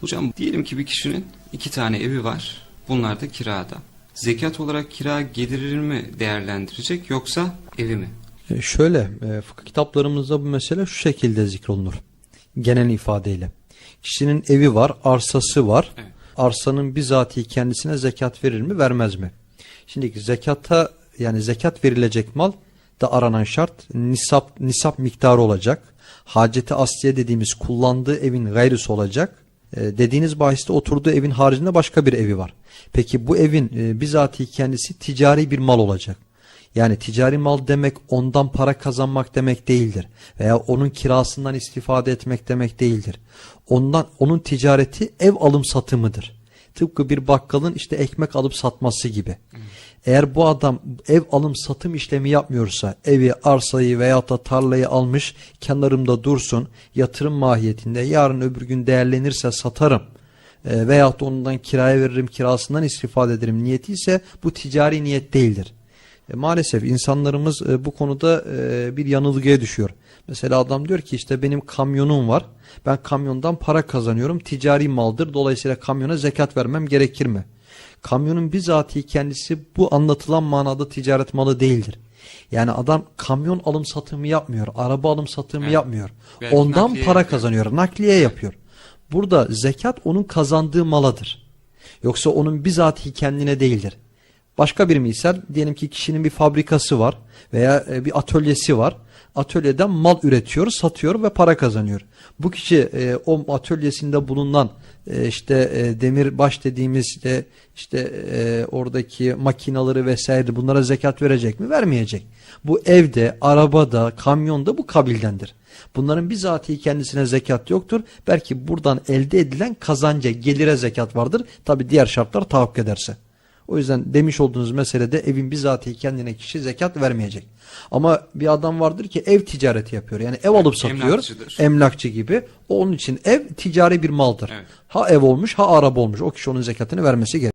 Hocam diyelim ki bir kişinin iki tane evi var. Bunlar da kirada. Zekat olarak kira gelirini mi değerlendirecek yoksa evi mi? E, Şöyle, e, fıkıh kitaplarımızda bu mesele şu şekilde zikrolunur. Genel ifadeyle. Kişinin evi var, arsası var. Evet. Arsanın bizatihi kendisine zekat verir mi, vermez mi? Şimdi zekata yani zekat verilecek mal da aranan şart nisap nisap miktarı olacak. Haceti asliye dediğimiz kullandığı evin gayrısı olacak. E, dediğiniz bahiste oturduğu evin haricinde başka bir evi var. Peki bu evin e, bizatihi kendisi ticari bir mal olacak. Yani ticari mal demek ondan para kazanmak demek değildir. Veya onun kirasından istifade etmek demek değildir. Ondan onun ticareti ev alım satımıdır. Tıpkı bir bakkalın işte ekmek alıp satması gibi. Eğer bu adam ev alım satım işlemi yapmıyorsa evi, arsayı veyahut da tarlayı almış kenarımda dursun yatırım mahiyetinde yarın öbür gün değerlenirse satarım e, veyahut da ondan kiraya veririm kirasından istifade ederim niyeti ise bu ticari niyet değildir. E, maalesef insanlarımız e, bu konuda e, bir yanılgıya düşüyor. Mesela adam diyor ki işte benim kamyonum var. Ben kamyondan para kazanıyorum. Ticari maldır. Dolayısıyla kamyona zekat vermem gerekir mi? Kamyonun bizatihi kendisi bu anlatılan manada ticaret malı değildir. Yani adam kamyon alım satımı yapmıyor. Araba alım satımı Evet. yapmıyor. Belki Ondan para yapıyor. kazanıyor. Nakliye yapıyor. Burada zekat onun kazandığı maladır. Yoksa onun bizatihi kendine değildir. Başka bir misal diyelim ki kişinin bir fabrikası var veya e, bir atölyesi var. Atölyeden mal üretiyor, satıyor ve para kazanıyor. Bu kişi e, o atölyesinde bulunan e, işte e, demir baş dediğimiz işte, işte e, oradaki makinaları vesaire bunlara zekat verecek mi? Vermeyecek. Bu evde, arabada, kamyonda bu kabildendir. Bunların bizatihi kendisine zekat yoktur. Belki buradan elde edilen kazanca, gelire zekat vardır. Tabi diğer şartlar tahakkuk ederse. O yüzden demiş olduğunuz meselede evin bizatihi kendine kişi zekat vermeyecek. Ama bir adam vardır ki ev ticareti yapıyor. Yani ev alıp satıyor. Emlakçı gibi. O onun için ev ticari bir maldır. Evet. Ha ev olmuş ha araba olmuş. O kişi onun zekatını vermesi gerekir.